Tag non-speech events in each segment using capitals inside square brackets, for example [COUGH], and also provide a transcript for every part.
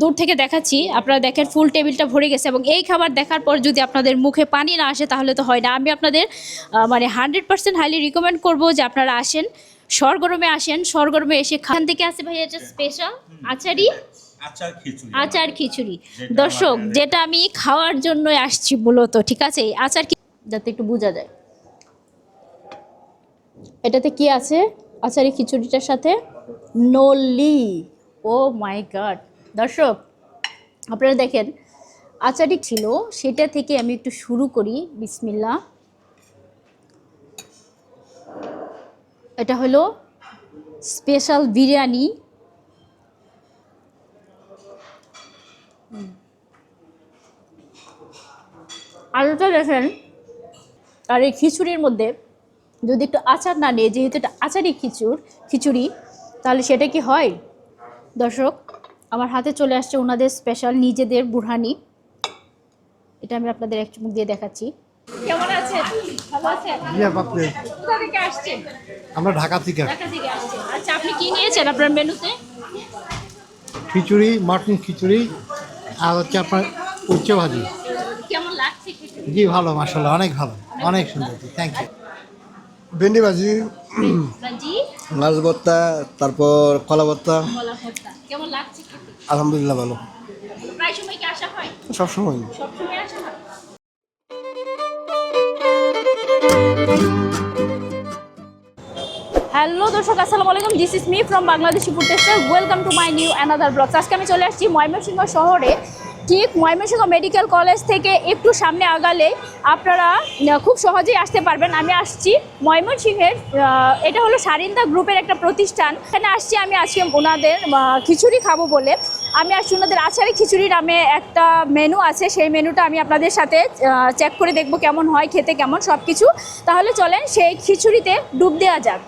দূর থেকে দেখাচ্ছি। আপনারা দেখেন ফুল টেবিলটা ভরে গেছে এবং এই খাবার দেখার পর যদি আপনাদের মুখে পানি না আসে তাহলে তো হয় না। আমি আপনাদের মানে হান্ড্রেড পার্সেন্ট হাইলি রিকমেন্ড করব যে আপনারা আসেন সরগরমে আসেন সরগরমে এসে খান থেকে আছে ভাই এটা স্পেশাল আচারি? আচার খিচুড়ি। দর্শক যেটা আমি খাওয়ার জন্য আসছি মূলত ঠিক আছে? আচার যাতে একটু বোঝা যায়। এটাতে কি আছে? আচারি খিচুড়িটার সাথে নলি। ও মাই গড দর্শক, আপনারা দেখেন আচারি ছিল, সেটা থেকে আমি একটু শুরু করি বিসমিল্লা এটা হলো স্পেশাল বিরিয়ানি। আলুটা দেখেন, আর এই খিচুড়ির মধ্যে যদি একটু আচার না নেই, যেহেতু এটা আচারি খিচুড়, খিচুড়ি, তাহলে সেটা কি হয়? দর্শক আমার হাতে চলে আসছে ওনাদের স্পেশাল নিজেদের বুড়হানি এটা আমি আপনাদের এক চুমুক দিয়ে দেখাচ্ছি। কেমন আছেন? ভালো আছেন? কোথা থেকে আসছেন? আমরা ঢাকা থেকে। ঢাকা থেকে আসছেন। আচ্ছা আপনি কি নিয়েছেন আপনার মেনুতে? খিচুড়ি মাটন খিচুড়ি আর হচ্ছে আপনার উচ্চে ভাজি। কেমন লাগছে জি ভালো মাসাল্লাহ অনেক ভালো অনেক সুন্দর। থ্যাংক ইউ ভেন্ডি ভাজি মাছ ভর্তা তারপর কলা ভর্তা কেমন লাগছে আলহামদুলিল্লাহ ভালো। প্রায় সময় কি আসা হয়? সবসময়। আসা হয়? হ্যালো দর্শক আসসালামু আলাইকুম। This is me from Bangladeshi food taster welcome to my new another blogs আজকে আমি চলে আসছি ময়মনসিংহ শহরে। ঠিক ময়মনসিংহ মেডিকেল কলেজ থেকে একটু সামনে আগালে আপনারা খুব সহজেই আসতে পারবেন। আমি আসছি ময়মনসিংহের এটা হলো সারিন্দা গ্রুপের একটা প্রতিষ্ঠান। এখানে আসছি আমি আজকে ওনাদের খিচুড়ি খাব বলে। আমি আসছি ওনাদের আচারি খিচুড়ি নামে একটা মেনু আছে। সেই মেনুটা আমি আপনাদের সাথে চেক করে দেখব কেমন হয়, খেতে কেমন সব কিছু তাহলে চলেন সেই খিচুড়িতে ডুব দেওয়া যাক।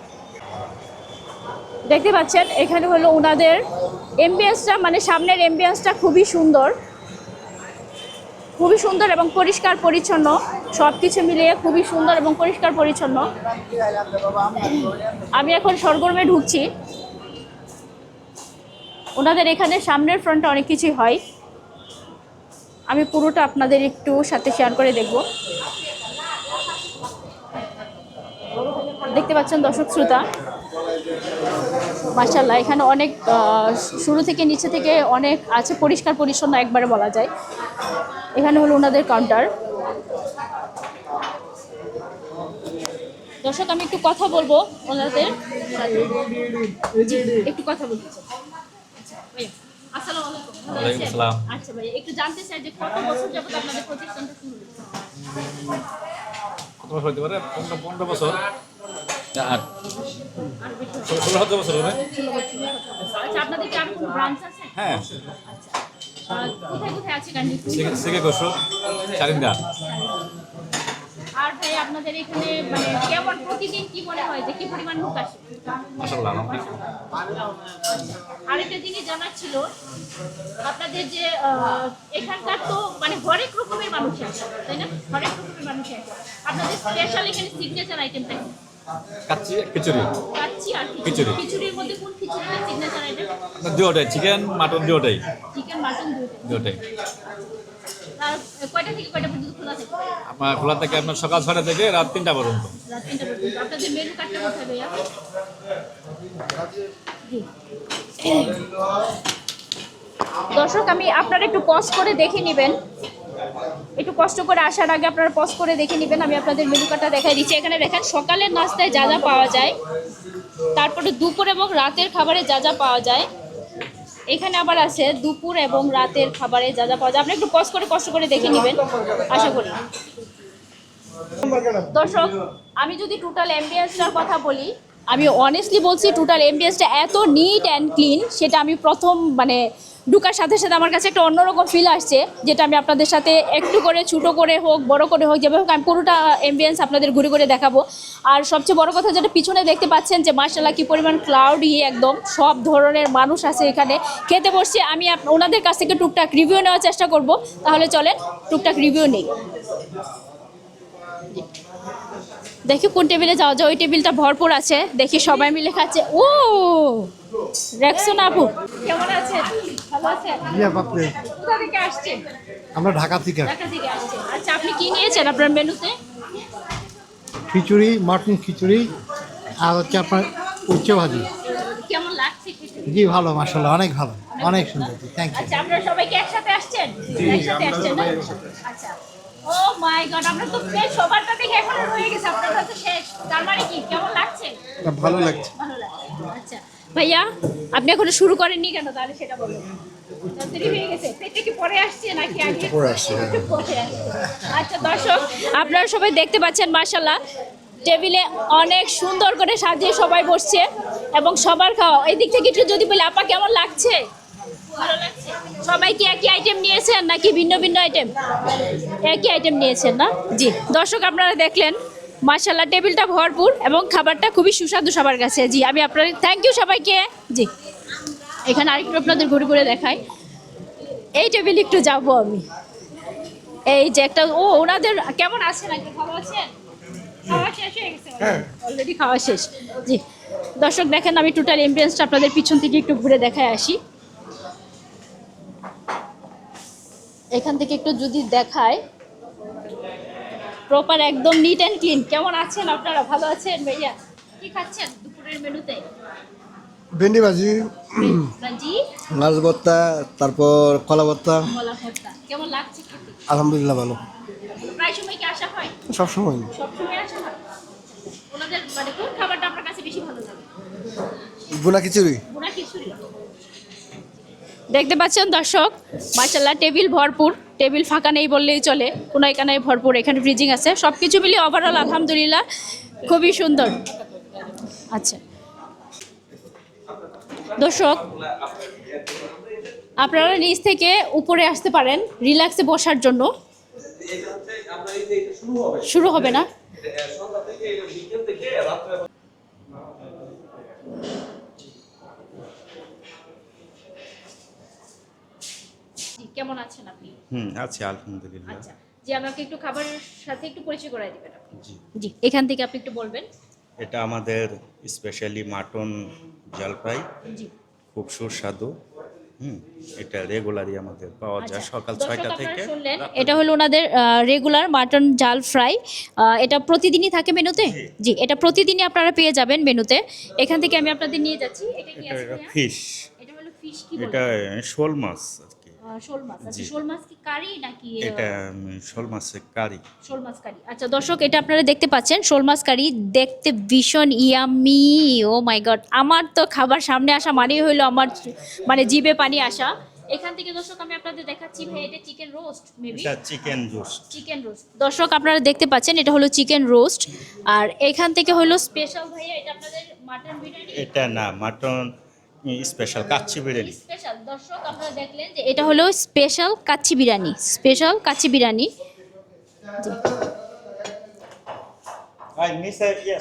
দেখতে পাচ্ছেন, এখানে হলো ওনাদের এমবিএসটা মানে সামনের এমবিএসটা খুবই সুন্দর। খুবই সুন্দর এবং পরিষ্কার পরিচ্ছন্ন। সব কিছু মিলিয়ে খুবই সুন্দর এবং পরিষ্কার পরিচ্ছন্ন। আমি এখন সরগরমে ঢুকছি। ওনাদের এখানে সামনের ফ্রন্টে অনেক কিছুই হয়। আমি পুরোটা আপনাদের একটু সাথে শেয়ার করে দেখব। দেখতে পাচ্ছেন দর্শক শ্রোতা? মার্শাল্লাহ এখানে অনেক শুরু থেকে নিচে থেকে অনেক আছে, পরিষ্কার পরিচ্ছন্ন একবারে বলা যায়। এখানে হলো ওনাদের কাউন্টার দর্শক আমি একটু কথা বলব ওনাদের একটু কথা বলতে আচ্ছা? আসসালাম। আচ্ছা ভাই একটু জানতে চাই যে কত বছর যাবত আপনাদের প্রতিষ্ঠানটা শুরু হয়েছে? কত বছর হতে পারে? পনেরো পনেরো বছর। ষোলো সতেরো বছর হবে। আচ্ছা আপনাদের কি আর কোনো ব্রাঞ্চ আছে? হ্যাঁ। আর কোথায় কোথায় আছে সিকে- চারিন্দা আর ভাই আপনাদের এখানে মানে কেমন প্রতিদিন কি মনে হয় যে কি পরিমাণ লোক আসে? আরেকটা জিনিস জানার ছিল আপনাদের যে এখানকার তো মানে হরেক রকমের মানুষ তাই না? হরেক রকমের মানুষ আপনাদের স্পেশাল এখানে সিগনেচার আইটেমটা কি? কাচ্চি খিচুড়ি? কাচ্চি আর খিচুড়ি। খিচুড়ি। খিচুড়ির মধ্যে কোন খিচুড়িটা সিগনেচার আইটেম আপনার চিকেন মাটন দুটাই চিকেন মাটন দুটো আর কয়টা থেকে কয়টা পর্যন্ত খোলা থাকে? আপনার খোলা থাকে আপনার সকাল ছটা থেকে রাত তিনটা পর্যন্ত। রাত তিনটা পর্যন্ত। আপনাদের মেনু কার্ডটা কোথায় ভাইয়া? দর্শক আমি আপনারা একটু পজ করে দেখে নেবেন। একটু কষ্ট করে আসার আগে আপনারা পজ করে দেখে নেবেন, আমি আপনাদের মেনু কার্ডটা দেখাই দিচ্ছি। এখানে দেখেন, সকালের নাস্তায় যা যা পাওয়া যায়, তারপরে দুপুর এবং রাতের খাবারে যা যা পাওয়া যায়। এখানে আবার আছে দুপুর এবং রাতের খাবারে যা যা পাওয়া যায়। আপনি একটু পজ করে, কষ্ট করে দেখে নেবেন, আশা করি। দর্শক, আমি যদি টোটাল এমবিএসটার কথা বলি, আমি অনেস্টলি বলছি টোটাল এমবিএসটা এত নিট অ্যান্ড ক্লিন সেটা আমি প্রথম মানে ঢুকার সাথে সাথে আমার কাছে একটা অন্যরকম ফিল আসছে, যেটা আমি আপনাদের সাথে একটু করে, ছোটো করে হোক, বড় করে হোক, যেভাবে হোক, আমি পুরোটা এমবিয়েন্স আপনাদের ঘুরে ঘুরে দেখাবো। আর সবচেয়ে বড় কথা যেটা পিছনে দেখতে পাচ্ছেন যে মার্শাল্লাহ কী পরিমাণ ক্লাউডি একদম, সব ধরনের মানুষ আছে এখানে। খেতে বসছি, আমি ওনাদের কাছ থেকে টুকটাক রিভিউ নেওয়ার চেষ্টা করব। তাহলে চলেন, টুকটাক রিভিউ নেই। দেখি কোন টেবিলে যাওয়া যায়, ওই টেবিলটা ভরপুর আছে, দেখি সবাই মিলে খাচ্ছে। ও! রেকসন আপু? কেমন আছেন? ভালো ভালো আছেন? জি আপনি কোথা থেকে আসছেন? আমরা ঢাকা থেকে ঢাকা থেকে আসছেন। আচ্ছা আপনি কি নিয়েছেন আপনার মেনুতে? খিচুড়ি মাটন খিচুড়ি আর হচ্ছে আপনার উচ্চ ভাজি। কেমন লাগছে জি ভালো মাসাল্লাহ অনেক ভালো অনেক সুন্দর থ্যাংক ইউ আচ্ছা আপনারা সবাই কি একসাথে আসছেন? একসাথে আসছেন না? আচ্ছা ও মাই গড আমরা তো বেশ সবারটা দেখে এখনও রয়ে গেছে আপনারা তো শেষ। তার মানে কি? কেমন লাগছে? ভালো লাগছে। ভালো লাগছে। আচ্ছা ভাইয়া আপনি এখনও শুরু করেননি কেন? তাহলে সেটা বলুন হয়ে। আচ্ছা দর্শক আপনারা সবাই দেখতে পাচ্ছেন মাশাল্লাহ টেবিলে অনেক সুন্দর করে সাজিয়ে সবাই বসছে এবং সবার খাওয়া। এই দিক থেকে একটু যদি বলি আপা কেমন লাগছে? সবাই কি একই আইটেম নিয়েছেন নাকি ভিন্ন ভিন্ন আইটেম একই আইটেম নিয়েছেন না? জি দর্শক আপনারা দেখলেন। মাশাল্লাহ টেবিলটা ভরপুর এবং খাবারটা খুবই সুস্বাদু সবার কাছে। জি আমি আপনাদের থ্যাংক ইউ সবাইকে। জি এখানে আরেকটু আপনাদের ঘুরে ঘুরে দেখাই। এই টেবিল একটু যাব আমি। এই যে একটা ও ওনাদের কেমন আছে নাকি ভালো আছেন? খাওয়া শেষ হয়ে গেছে? অলরেডি খাওয়া শেষ। জি দর্শক দেখেন আমি টোটাল এমবিয়েন্সটা আপনাদের পিছন থেকে একটু ঘুরে দেখায় আসি। এখান থেকে একটু যদি দেখায় প্রপার একদম নিট অ্যান্ড ক্লিন কেমন আছেন আপনারা? ভালো আছেন ভাইয়া? কি খাচ্ছেন দুপুরের মেনুতে? ভেন্ডি ভাজি মাছ ভর্তা তারপর কলা ভর্তা। কলা ভর্তা। কেমন লাগছে খেতে? আলহামদুলিল্লাহ ভালো। প্রায় সময় কি আসা হয়? সবসময়। সবসময় আসা হয়? ওনাদের মানে কোন খাবারটা আপনার কাছে বেশি ভালো লাগে? বুনা খিচুড়ি। বুনা খিচুড়ি। দেখতে পাচ্ছেন দর্শক মার্শাল্লাহ টেবিল ভরপুর। টেবিল ফাঁকা নেই বললেই চলে কোনো এখানে ভরপুর, এখানে ফ্রিজিং আছে। সব কিছু মিলিয়ে ওভারঅল আলহামদুলিল্লাহ খুবই সুন্দর। আচ্ছা। দর্শক, আপনারা নিচ থেকে উপরে আসতে পারেন রিল্যাক্সে বসার জন্য। শুরু হবে না? কেমন আছেন আপনি? হুম আছে আলহামদুলিল্লাহ। আচ্ছা জি আমাকে একটু খাবারের সাথে একটু পরিচয় করাই দিবেন আপনি। জি। জি এখান থেকে আপনি একটু বলবেন। এটা আমাদের স্পেশালি মাটন জলপাই। জি। খুব সুস্বাদু। হুম এটা রেগুলারই আমাদের পাওয়া যায় আচ্ছা, সকাল ছয়টা থেকে এটা হলো ওনাদের রেগুলার মাটন জাল ফ্রাই এটা প্রতিদিনই থাকে মেনুতে? জি। এটা প্রতিদিনই আপনারা পেয়ে যাবেন মেনুতে। এখান থেকে আমি আপনাদের নিয়ে যাচ্ছি। এটা কি আছে ফিশ এটা হলো ফিশ কি এটা শোল মাছ। শোল মাছ। আচ্ছা শোল মাছ কি কারি নাকি এটা শোল মাছের কারি। শোল মাছ কারি। আচ্ছা দর্শক এটা আপনারা দেখতে পাচ্ছেন শোল মাছ কারি দেখতে ভীষণ ইয়ামি ও মাই গড আমার তো খাবার সামনে আসা মানেই হইল আমার মানে জিভে পানি আসা। এখান থেকে দর্শক আমি আপনাদের দেখাচ্ছি ভাই এটা চিকেন রোস্ট মেবি এটা চিকেন রোস্ট চিকেন রোস্ট দর্শক আপনারা দেখতে পাচ্ছেন এটা হলো চিকেন রোস্ট আর এখান থেকে হলো স্পেশাল ভাইয়া এটা আপনাদের মাটন বিরিয়ানি? এটা না mutton special kacchi biryani. Special. দর্শক আপনারা দেখলেন যে এটা হলো স্পেশাল কাচ্চি বিরিয়ানি। স্পেশাল কাচ্চি বিরিয়ানি। ইয়ে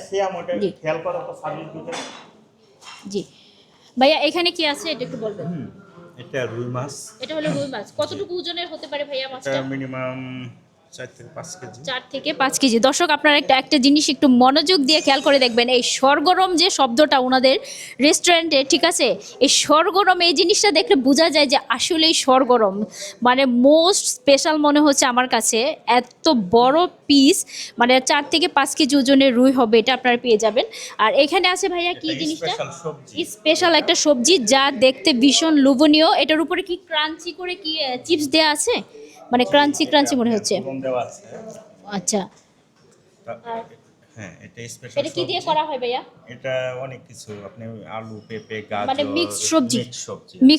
জি। ভাইয়া এখানে কি আছে এটা একটু বলবেন? এটা রুই মাছ। এটা হলো রুই মাছ। কতটুকু ওজনের হতে পারে ভাইয়া মাছটা? মিনিমাম চার থেকে পাঁচ কেজি। দর্শক আপনারা একটা একটা জিনিস একটু মনোযোগ দিয়ে খেয়াল করে দেখবেন এই সরগরম যে শব্দটা ওনাদের রেস্টুরেন্টে ঠিক আছে? এই সরগরম এই জিনিসটা দেখলে বোঝা যায় যে আসলেই সরগরম মানে মোস্ট স্পেশাল মনে হচ্ছে আমার কাছে এত বড় পিস মানে চার থেকে পাঁচ কেজি ওজনের রুই হবে এটা আপনারা পেয়ে যাবেন। আর এখানে আছে ভাইয়া কি জিনিসটা? স্পেশাল স্পেশাল একটা সবজি যা দেখতে ভীষণ লোভনীয়। এটার উপরে কি ক্রাঞ্চি করে কি চিপস দেয়া আছে? মানে ক্রাঞ্চি ক্রাঞ্চি মনে হচ্ছে। আচ্ছা। হ্যাঁ এটা স্পেশাল এটা কি দিয়ে করা হয় ভাইয়া? এটা অনেক কিছু আপনি আলু পেঁপে গাজর মানে মিক্সড সবজি।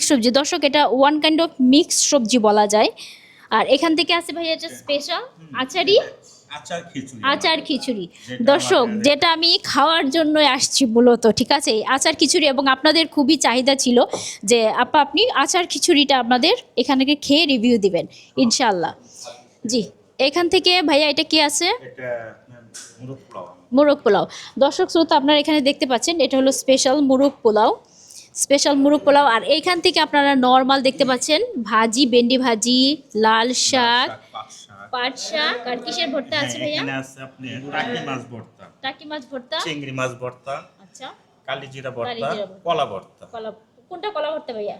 সবজি দর্শক এটা ওয়ান কাইন্ড অফ মিক্সড সবজি বলা যায়। আর এখান থেকে আছে ভাইয়া এটা স্পেশাল আচারি। আচার খিচুড়ি। আচার খিচুড়ি। দর্শক যেটা আমি খাওয়ার জন্য আসছি মূলত ঠিক আছে? আচার খিচুড়ি এবং আপনাদের খুবই চাহিদা ছিল যে আপা আপনি আচার খিচুড়িটা আপনাদের এখান থেকে খেয়ে রিভিউ দিবেন ইনশাল্লাহ জি এখান থেকে ভাইয়া এটা কি আছে? মুরগ পোলাও। দর্শক শ্রোতা আপনারা এখানে দেখতে পাচ্ছেন এটা হলো স্পেশাল মোরগ পোলাও। স্পেশাল মুরগ পোলাও আর এইখান থেকে আপনারা নর্মাল দেখতে পাচ্ছেন ভাজি ভেন্ডি ভাজি লাল শাক পাট শাক আর কিসের ভর্তা আছে হ্যাঁ, ভাইয়া? এখানে আছে আপনি টাকি মাছ ভর্তা। টাকি মাছ ভর্তা? চিংড়ি মাছ ভর্তা। আচ্ছা। কালিজিরা ভর্তা। কলা ভর্তা। কলা কোনটা কলা ভর্তা ভাইয়া?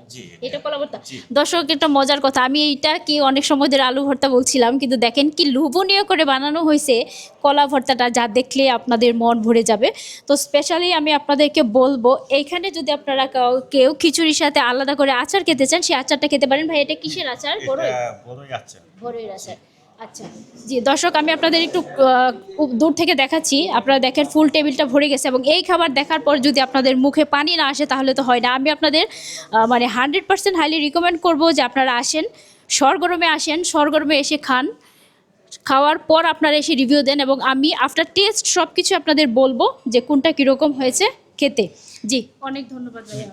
এটা। কলা ভর্তা। দর্শক একটা মজার কথা। আমি এইটা কি অনেক সময় ধরে আলু ভর্তা বলছিলাম কিন্তু দেখেন কি লোভনীয় করে বানানো হয়েছে কলা ভর্তাটা যা দেখলে আপনাদের মন ভরে যাবে। তো স্পেশালি আমি আপনাদেরকে বলব এইখানে যদি আপনারা কেউ খিচুড়ির সাথে আলাদা করে আচার খেতে চান সেই আচারটা খেতে পারেন। ভাই এটা কিসের আচার? বড়ই? বড়ই আচ্ছা বড়ই আচার। আচ্ছা। জি দর্শক আমি আপনাদের একটু খুব দূর থেকে দেখাচ্ছি। আপনারা দেখেন ফুল টেবিলটা ভরে গেছে এবং এই খাবার দেখার পর যদি আপনাদের মুখে পানি না আসে তাহলে তো হয় না। আমি আপনাদের মানে হান্ড্রেড পার্সেন্ট হাইলি রিকমেন্ড করব যে আপনারা আসেন সরগরমে আসেন সরগরমে এসে খান। খাওয়ার পর আপনারা এসে রিভিউ দেন এবং আমি আফটার টেস্ট সব কিছু আপনাদের বলব যে কোনটা কীরকম হয়েছে খেতে। জি। অনেক ধন্যবাদ ভাইয়া।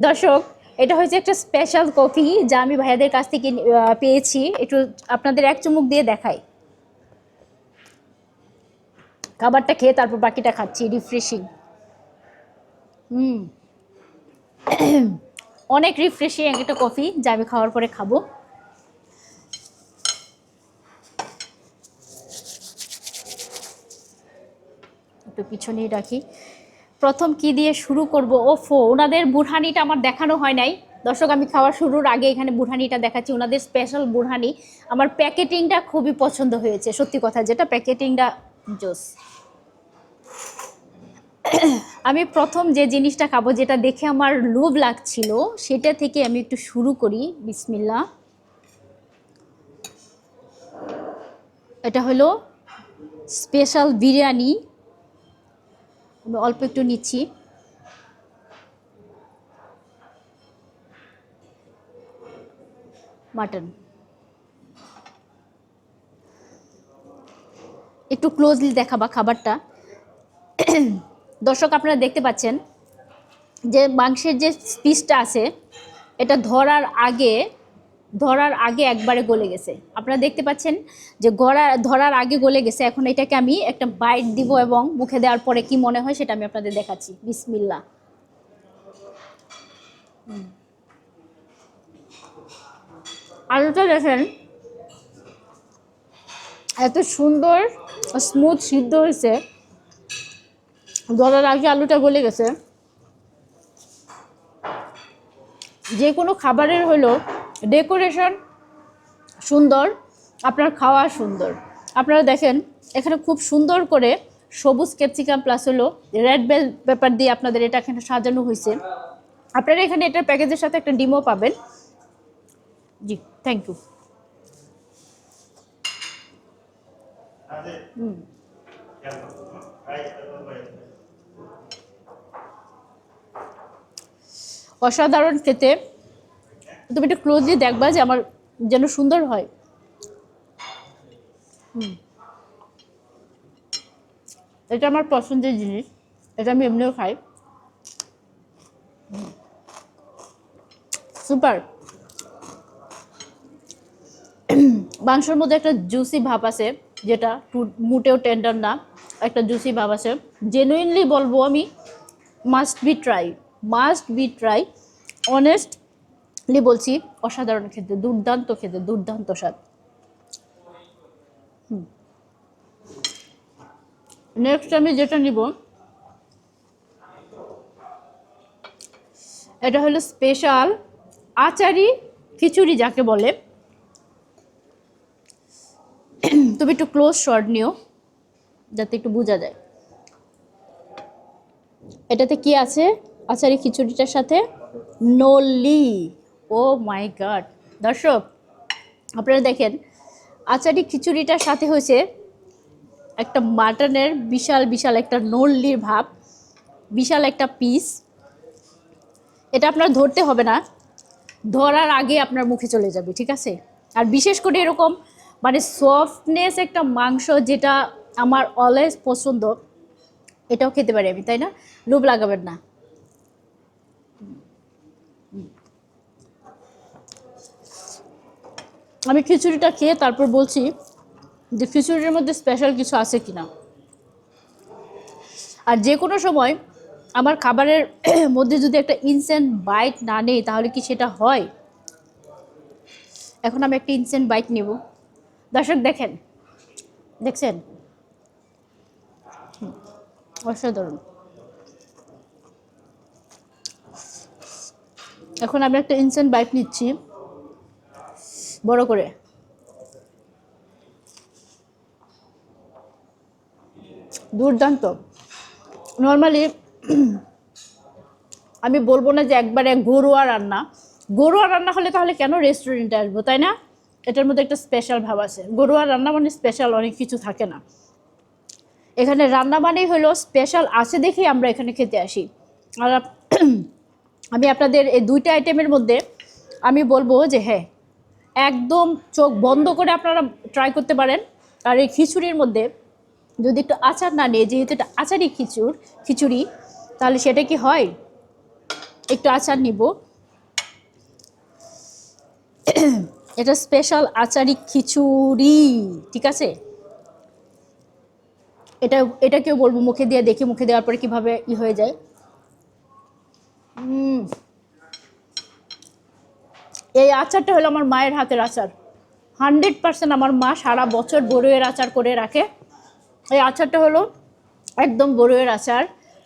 দর্শক এটা হচ্ছে একটা স্পেশাল কফি যা আমি ভাইয়াদের কাছ থেকে পেয়েছি। একটু আপনাদের এক চুমুক দিয়ে দেখাই। খাবারটা খেয়ে তারপর বাকিটা খাচ্ছি রিফ্রেশিং হুম। [COUGHS] অনেক রিফ্রেশিং একটা কফি যা আমি খাওয়ার পরে খাব। একটু পিছনেই রাখি। প্রথম কি দিয়ে শুরু করব? ওফো, ওনাদের বুড়হানিটা আমার দেখানো হয় নাই। দর্শক, আমি খাওয়া শুরুর আগে এখানে বুড়হানিটা দেখাচ্ছি। ওনাদের স্পেশাল বুড়হানি। আমার প্যাকেটিংটা খুবই পছন্দ হয়েছে, সত্যি কথা যেটা, প্যাকেটিংটা জোস। আমি প্রথম যে জিনিসটা খাব, যেটা দেখে আমার লোভ লাগছিল, সেটা থেকে আমি একটু শুরু করি। বিসমিল্লা এটা হলো স্পেশাল বিরিয়ানি। অল্প একটু নিচ্ছি। মাটন। একটু ক্লোজলি দেখাবা খাবারটা। দর্শক আপনারা দেখতে পাচ্ছেন যে মাংসের যে পিসটা আছে, এটা ধরার আগে ধরার আগে একবারে গলে গেছে। আপনারা দেখতে পাচ্ছেন যে গড়া, ধরার আগে গলে গেছে। এখন এটাকে আমি একটা বাইট দিব এবং মুখে দেওয়ার পরে কি মনে হয় সেটা আমি আপনাদের দেখাচ্ছি। বিসমিল্লা আলুটা দেখেন, এত সুন্দর স্মুথ সিদ্ধ হয়েছে। ধরার আগে আলুটা গলে গেছে। যে কোনো খাবারের হলো ডেকোরেশন সুন্দর, আপনার খাওয়া সুন্দর। আপনারা দেখেন, এখানে খুব সুন্দর করে সবুজ ক্যাপসিকাম প্লাস হলো রেড বেল পেপার দিয়ে আপনাদের এটা এখানে সাজানো হয়েছে। আপনারা এখানে এটার প্যাকেজের সাথে একটা ডিমও পাবেন। জি থ্যাংক ইউ অসাধারণ খেতে। তুমি একটু ক্লোজলি দেখবা যে আমার যেন সুন্দর হয়। হুম। এটা আমার পছন্দের জিনিস। এটা আমি এমনিও খাই। সুপার মাংসের মধ্যে একটা জুসি ভাব আছে, যেটা মোটেও টেন্ডার না, একটা জুসি ভাব আছে। জেনুইনলি বলব আমি must be try must be try honestly বলছি অসাধারণ খেতে, দুর্দান্ত খেতে, দুর্দান্ত স্বাদ। নেক্সট আমি যেটা নিব, এটা হলো স্পেশাল আচারি খিচুড়ি যাকে বলে। তুমি একটু ক্লোজ শর্ট নিও, যাতে একটু বোঝা যায়। এটাতে কি আছে? আচারি খিচুড়িটার সাথে নলি। ও মাই গড দর্শক, আপনারা দেখেন, আচারি খিচুড়িটার সাথে হয়েছে একটা মাটনের বিশাল বিশাল একটা নল্লির ভাব, বিশাল একটা পিস এটা আপনার ধরতে হবে না। ধরার আগে আপনার মুখে চলে যাবে, ঠিক আছে? আর বিশেষ করে এরকম মানে সফটনেস একটা মাংস যেটা আমার অলওয়েজ পছন্দ, এটাও খেতে পারি আমি, তাই না? লোভ লাগাবেন না। আমি খিচুড়িটা খেয়ে তারপর বলছি যে খিচুড়ির মধ্যে স্পেশাল কিছু আছে কি না আর যে কোনো সময় আমার খাবারের [CLEARS THROAT] মধ্যে যদি একটা ইনসেন্ট বাইট না নেই, তাহলে কি সেটা হয়? এখন আমি একটা ইনসেন্ট বাইট নেব। দর্শক দেখেন, দেখছেন? অসাধারণ। এখন আমি একটা ইনসেন্ট বাইট নিচ্ছি। বড় করে। দুর্দান্ত। নর্মালি [CLEARS THROAT] আমি বলব না যে একবারে ঘরোয়া রান্না। ঘরোয়া রান্না হলে তাহলে কেন রেস্টুরেন্টে আসব, তাই না? এটার মধ্যে একটা স্পেশাল ভাব আছে। ঘরোয়া রান্না মানে স্পেশাল অনেক কিছু থাকে না। এখানে রান্না মানেই হলো স্পেশাল আছে দেখেই আমরা এখানে খেতে আসি। আর [CLEARS THROAT] আমি আপনাদের এই দুইটা আইটেমের মধ্যে আমি বলব যে হ্যাঁ একদম চোখ বন্ধ করে আপনারা ট্রাই করতে পারেন। আর এই খিচুড়ির মধ্যে যদি একটু আচার না নিয়ে যেহেতু এটা আচারি খিচুর খিচুড়ি, তাহলে সেটা কি হয়? একটু আচার নিব। এটা স্পেশাল আচারি খিচুড়ি, ঠিক আছে? এটা এটা কেউ বলব মুখে দিয়ে, দেখি মুখে দেওয়ার পরে কীভাবে ই হয়ে যায়। উম। এই আচারটা হলো আমার মায়ের হাতের আচার। হান্ড্রেড পার্সেন্ট আমার মা সারা বছর বড়ুয়ের আচার করে রাখে। এই আচারটা হলো একদম বড়ুয়ের আচার।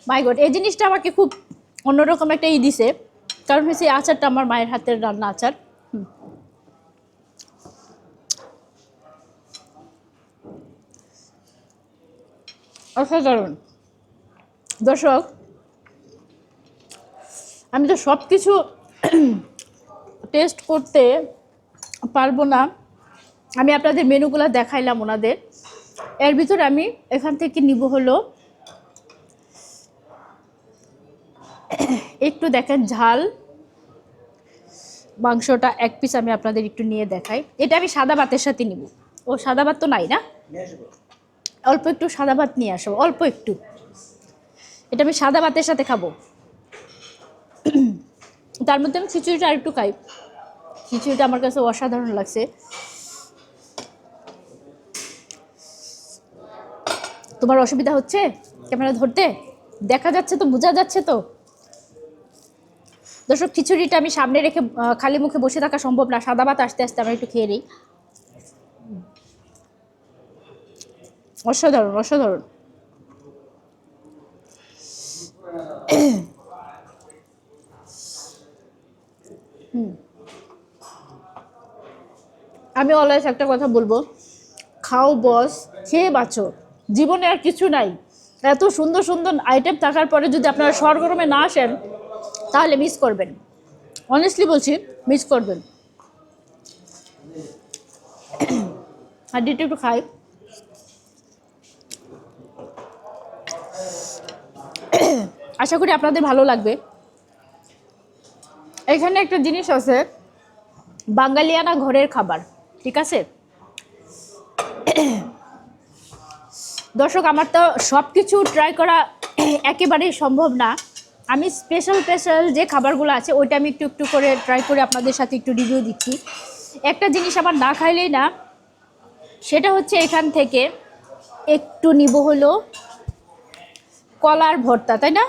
মাই গড এই জিনিসটা আমাকে খুব অন্যরকম একটা ই দিছে। কারণ হচ্ছে এই আচারটা আমার মায়ের হাতের রান্না আচার। অসাধারণ। দর্শক, আমি তো সব কিছু টেস্ট করতে পারব না। আমি আপনাদের মেনুগুলো দেখাইলাম ওনাদের। এর ভিতরে আমি এখান থেকে নিব হলো একটু দেখেন ঝাল। মাংসটা এক পিস আমি আপনাদের একটু নিয়ে দেখাই। এটা আমি সাদা ভাতের সাথে নিব। ও সাদা ভাত তো নাই না? অল্প একটু সাদা ভাত নিয়ে আসব অল্প একটু। এটা আমি সাদা ভাতের সাথে খাব। তার মধ্যে আমি খিচুড়িটা আরেকটু খাই। খিচুড়িটা আমার কাছে অসাধারণ লাগছে। তোমার অসুবিধা হচ্ছে ক্যামেরা ধরতে? দেখা যাচ্ছে তো, বোঝা যাচ্ছে তো। দর্শক, খিচুড়িটা আমি সামনে রেখে খালি মুখে বসে থাকা সম্ভব না। সাদা ভাত আস্তে আস্তে আমরা একটু খেয়ে নিই। অসাধারণ অসাধারণ। আমি অলওয়েজ একটা কথা বলব। খাও বস খেয়ে বাঁচো। জীবনে আর কিছু নাই। এত সুন্দর সুন্দর আইটেম থাকার পরে যদি আপনারা সরগরমে না আসেন, তাহলে মিস করবেন। অনেস্টলি বলছি মিস করবেন। আর ডিটু একটু খাই। আশা করি আপনাদের ভালো লাগবে। এখানে একটা জিনিস আছে, বাঙালিয়ানা ঘরের খাবার। ঠিক আছে? দর্শক, আমার তো সব কিছু ট্রাই করা একেবারেই সম্ভব না। আমি স্পেশাল স্পেশাল যে খাবারগুলো আছে, ওইটা আমি একটু একটু করে ট্রাই করে আপনাদের সাথে একটু রিভিউ দিচ্ছি। একটা জিনিস আমার না খাইলেই না, সেটা হচ্ছে এখান থেকে একটু নিব হলো কলার ভর্তা, তাই না?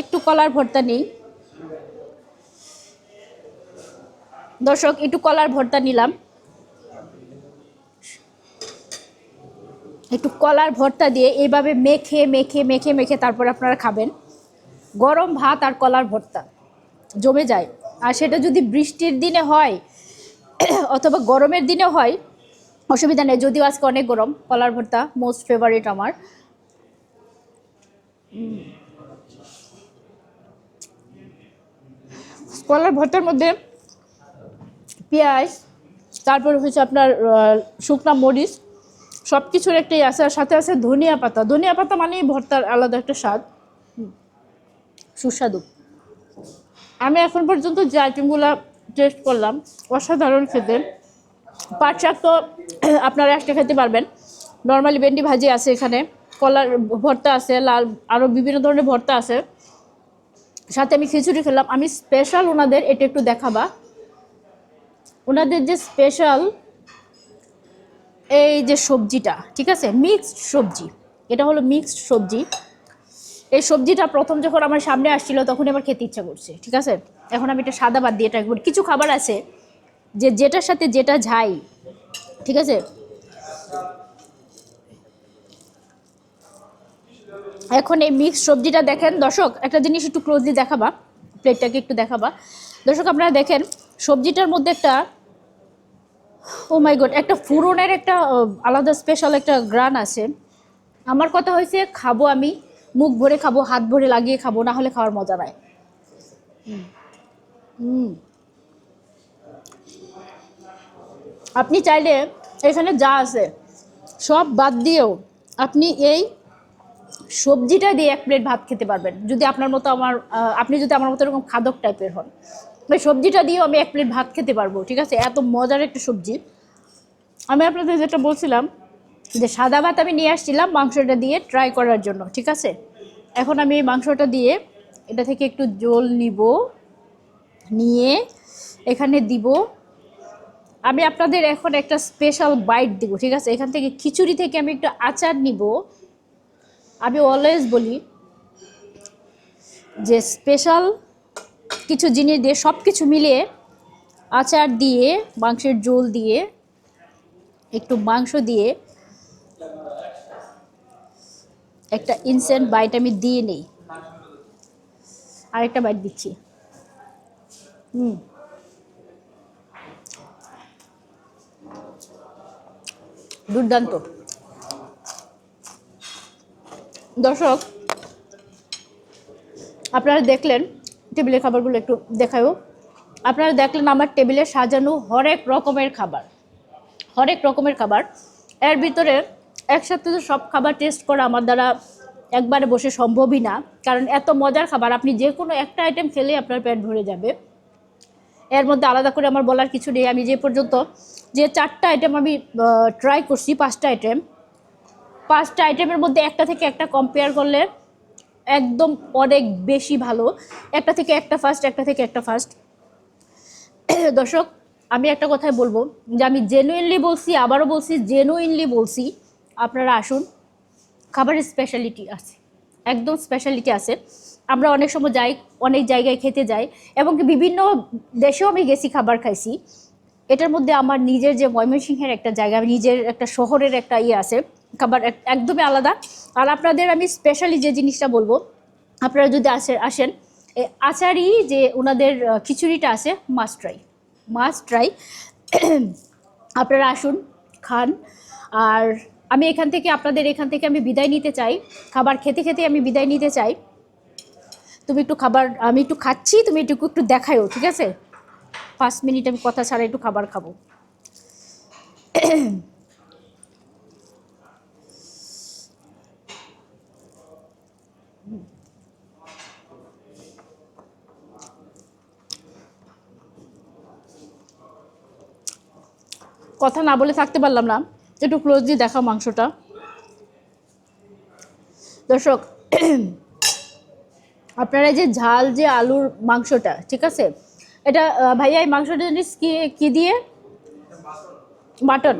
একটু কলার ভর্তা নেই। দর্শক, একটু কলার ভর্তা নিলাম। একটু কলার ভর্তা দিয়ে এইভাবে মেখে মেখে মেখে মেখে তারপর আপনারা খাবেন। গরম ভাত আর কলার ভর্তা জমে যায়। আর সেটা যদি বৃষ্টির দিনে হয়, [COUGHS] অথবা গরমের দিনে হয়, অসুবিধা নেই। যদিও আজকে অনেক গরম, কলার ভর্তা মোস্ট ফেভারিট আমার। কলার ভর্তার মধ্যে পেঁয়াজ, তারপর হচ্ছে আপনার শুকনা মরিচ সব কিছুর একটাই আছে, আর সাথে আছে ধনিয়া পাতা। ধনিয়া পাতা মানেই ভর্তার আলাদা একটা স্বাদ। সুস্বাদু। আমি এখন পর্যন্ত যে আইটেমগুলো টেস্ট করলাম, অসাধারণ খেতে। পাট শাক তো [CLEARS THROAT] আপনারা একটা খেতে পারবেন। নর্মালি ভেন্ডি ভাজি আছে এখানে। কলার ভর্তা আছে, লাল আরও বিভিন্ন ধরনের ভর্তা আছে। সাথে আমি খিচুড়ি খেলাম। আমি স্পেশাল ওনাদের এটা একটু দেখাবা। ওনাদের যে স্পেশাল এই যে সবজিটা, ঠিক আছে? মিক্সড সবজি। এটা হলো মিক্সড সবজি। এই সবজিটা প্রথম যখন আমার সামনে আসছিল তখন আমার খেতে ইচ্ছা করছে, ঠিক আছে? এখন আমি এটা সাদা বাদ দিয়ে এটা কিছু খাবার আছে যে যেটার সাথে যেটা যাই ঠিক আছে? এখন এই মিক্সড সবজিটা দেখেন, দর্শক, একটা জিনিস একটু ক্লোজলি দেখাবা প্লেটটাকে একটু দেখাবা। দর্শক, আপনারা দেখেন, সবজিটার মধ্যে একটা ও মাই গড একটা ফুরনের একটা আলাদা স্পেশাল একটা গ্রান আছে। আমার কথা হয়েছে, খাব আমি, মুখ ভরে খাব, হাত ভরে লাগিয়ে খাব, না হলে খাওয়ার মজা নাই। হুম। আপনি চাইলে এখানে যা আছে, সব বাদ দিয়েও আপনি এই সবজিটা দিয়ে এক প্লেট ভাত খেতে পারবেন। যদি আপনার মতো আমার আপনি যদি আমার মতো এরকম খাদক টাইপের হন। ওই সবজিটা দিয়েও আমি এক প্লেট ভাত খেতে পারব, ঠিক আছে? এত মজার একটা সবজি। আমি আপনাদের যেটা বলছিলাম, যে সাদা ভাত আমি নিয়ে আসছিলাম মাংসটা দিয়ে ট্রাই করার জন্য, ঠিক আছে? এখন আমি এই মাংসটা দিয়ে এটা থেকে একটু জল নিব, নিয়ে এখানে দিব। আমি আপনাদের এখন একটা স্পেশাল বাইট দিব, ঠিক আছে? এখান থেকে খিচুড়ি থেকে আমি একটু আচার নিব। আমি অলওয়েজ বলি যে স্পেশাল কিছু জিনিস দিয়ে সব কিছু মিলিয়ে আচার দিয়ে, মাংসের ঝোল দিয়ে, একটু মাংস দিয়ে একটা ইনসেন্ট বাইট আমি দিয়ে নেই। আরেকটা বাইট দিচ্ছি। হুম। দুর্দান্ত। দর্শক, আপনারা দেখলেন টেবিলের খাবারগুলো একটু দেখায়ও। আপনারা দেখলেন আমার টেবিলে সাজানো হরেক রকমের খাবার, হরেক রকমের খাবার। এর ভিতরে একসাথে তো সব খাবার টেস্ট করা আমার দ্বারা একবারে বসে সম্ভবই না, কারণ এত মজার খাবার, আপনি যে কোনো একটা আইটেম খেলে আপনার পেট ভরে যাবে। এর মধ্যে আলাদা করে আমার বলার কিছু নেই, আমি যে পর্যন্ত যে চারটা আইটেম আমি ট্রাই করছি, পাঁচটা আইটেম পাঁচটা আইটেমের মধ্যে একটা থেকে একটা কম্পেয়ার করলে একদম অনেক বেশি ভালো। একটা থেকে একটা ফার্স্ট একটা থেকে একটা ফার্স্ট [CLEARS THROAT] দর্শক, আমি একটা কথাই বলব যে আমি জেনুইনলি বলছি, আবারও বলছি জেনুইনলি বলছি, আপনারা আসুন খাবারের স্পেশালিটি আছে, একদম স্পেশালিটি আছে। আমরা অনেক সময় যাই, অনেক জায়গায় খেতে যাই, এবং বিভিন্ন দেশেও আমি গেছি, খাবার খাইছি। এটার মধ্যে আমার নিজের যে ময়মনসিংহের একটা জায়গা, নিজের একটা শহরের একটা ইয়ে আছে খাবার একদমই আলাদা। আর আপনাদের আমি স্পেশালি যে জিনিসটা বলব, আপনারা যদি আসে আসেন আচারি যে ওনাদের খিচুড়িটা আছে মাস্ট ট্রাই মাস্ট ট্রাই আপনারা আসুন, খান। আর আমি এখান থেকে, আপনাদের এখান থেকে আমি বিদায় নিতে চাই। খাবার খেতে খেতে আমি বিদায় নিতে চাই। তুমি একটু খাবার, আমি একটু খাচ্ছি, তুমি এটুকু একটু দেখায়ও, ঠিক আছে? পাঁচ মিনিট আমি কথা ছাড়া একটু খাবার খাব। [CLEARS THROAT] কথা না বলে থাকতে পারলাম না। একটু ক্লোজলি দেখা মাংসটা। দর্শক, [CLEARS THROAT] আপনারা যে ঝাল যে আলুর মাংসটা, ঠিক আছে? এটা ভাইয়া, এই মাংসটা জানিস কি কি দিয়ে? মাটন।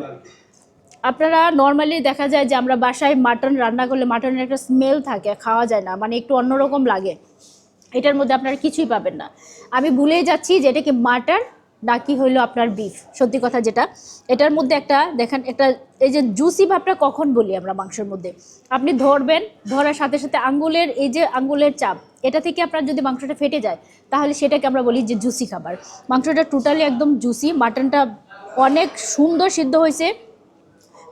আপনারা নর্মালি দেখা যায় যে আমরা বাসায় মাটন রান্না করলে মাটনের একটা স্মেল থাকে, খাওয়া যায় না মানে একটু অন্যরকম লাগে। এটার মধ্যে আপনারা কিছুই পাবেন না। আমি ভুলেই যাচ্ছি যে এটা কি মাটন নাকি হইল আপনার বিফ সত্যি কথা যেটা। এটার মধ্যে একটা, দেখেন, একটা, এই যে জুসি ভাবটা কখন বলি আমরা মাংসের মধ্যে? আপনি ধরবেন, ধরার সাথে সাথে আঙ্গুলের, এই যে আঙ্গুলের চাপ, এটা থেকে আপনার যদি মাংসটা ফেটে যায়, তাহলে সেটাকে আমরা বলি যে জুসি খাবার। মাংসটা টোটালি একদম জুসি মাটনটা অনেক সুন্দর সিদ্ধ হয়েছে,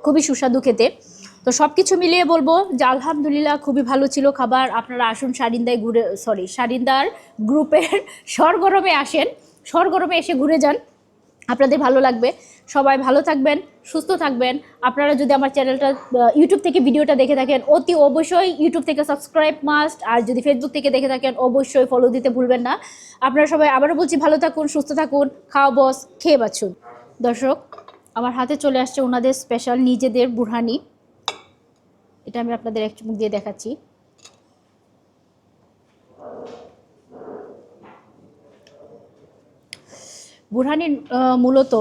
খুবই সুস্বাদু খেতে। তো সব কিছু মিলিয়ে বলব যে আলহামদুলিল্লাহ খুবই ভালো ছিল খাবার, আপনারা আসুন সারিন্দায় ঘুরে সরি সারিন্দার গ্রুপের সরগরমে আসেন। সরগরমে এসে ঘুরে যান। আপনাদের ভালো লাগবে। সবাই ভালো থাকবেন, সুস্থ থাকবেন। আপনারা যদি আমার চ্যানেলটা ইউটিউব থেকে ভিডিওটা দেখে থাকেন, অতি অবশ্যই ইউটিউব থেকে সাবস্ক্রাইব মাস্ট আর যদি ফেসবুক থেকে দেখে থাকেন, অবশ্যই ফলো দিতে ভুলবেন না। আপনারা সবাই আবারও বলছি, ভালো থাকুন, সুস্থ থাকুন খাওয়া বস, খেয়ে বাছুন দর্শক, আমার হাতে চলে আসছে ওনাদের স্পেশাল নিজেদের বুড়হানি এটা আমি আপনাদের এক চুমুক দিয়ে দেখাচ্ছি। বুড়হানি আহ, মূলত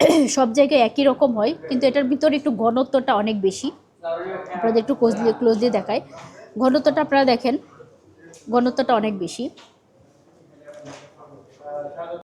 [CLEARS THROAT] সব জায়গায় একই রকম হয় কিন্তু এটার ভিতরে একটু ঘনত্বটা অনেক বেশি। আপনাদের একটু ক্লোজলি ক্লোজলি দেখায় ঘনত্বটা আপনারা দেখেন ঘনত্বটা অনেক বেশি।